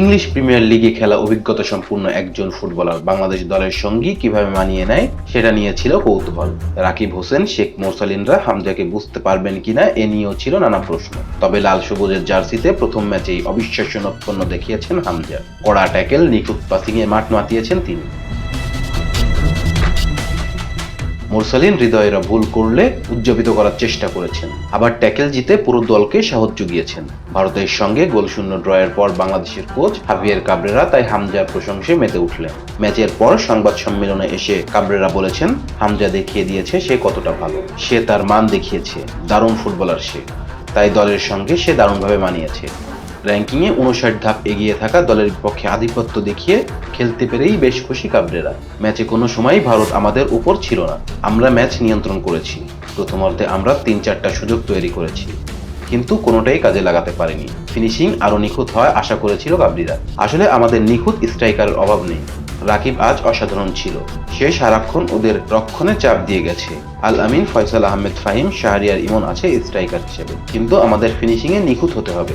English premier লিগে খেলা অভিজ্ঞতা সম্পূর্ণ একজন ফুটবলার। বাংলাদেশ দলের সঙ্গী কীভাবে মানিয়ে নেয়, সেটা নিয়ে ছিল কৌতূহল। রাকিব হোসেন, শেখ মোসালিনরা হামজাকে বুঝতে পারবেন কিনা, এ নিয়েও ছিল নানা প্রশ্ন। তবে লাল সবুজের জার্সিতে প্রথম ম্যাচেই অবিশ্বাস্য নৈপুণ্য দেখিয়েছেন হামজা। কড়া ট্যাকেল, নিখুঁত পাসিংয়ে মাঠ মাতিয়েছেন তিনি। মুরসালিন হৃদয়েরা ভুল করলে উজ্জীবিত করার চেষ্টা করেছেন। আবার ট্যাকেল জিতে পুরো দলকে সাহস জুগিয়েছেন। ভারতের সঙ্গে গোলশূন্য ড্রয়ের পর বাংলাদেশের কোচ হাভিয়ের কাবরেরা তাই হামজার প্রশংসে মেতে উঠলেন। ম্যাচের পর সংবাদ সম্মেলনে এসে কাবরেরা বলেছেন, হামজা দেখিয়ে দিয়েছে সে কতটা ভালো। সে তার মান দেখিয়েছে, দারুণ ফুটবলার সে। তাই দলের সঙ্গে সে দারুণভাবে মানিয়েছে। র্যাঙ্কিংয়ে উনষাট ধাপ এগিয়ে থাকা দলের বিপক্ষে আধিপত্য দেখিয়ে খেলতে পেরেই বেশ খুশি কাবরেরা। ম্যাচে কোনো সময় ভারত আমাদের উপর ছিল না। আমরা ম্যাচ নিয়ন্ত্রণ করেছি। প্রথমার্ধে আমরা তিন চারটা সুযোগ তৈরি করেছি। কিন্তু কোনোটাই কাজে লাগাতে পারেনি। ফিনিশিং আরও নিখুঁত হয় আশা করেছিল কাবরিরা। আসলে আমাদের নিখুঁত স্ট্রাইকারের অভাব নেই। রাকিব আজ অসাধারণ ছিল। সে সারাক্ষণ ওদের রক্ষণে চাপ দিয়ে গেছে। আল আমিন, ফয়সাল আহমেদ ফাহিম, শাহরিয়ার ইমন আছে স্ট্রাইকার হিসেবে। কিন্তু আমাদের ফিনিশিংয়ে নিখুঁত হতে হবে।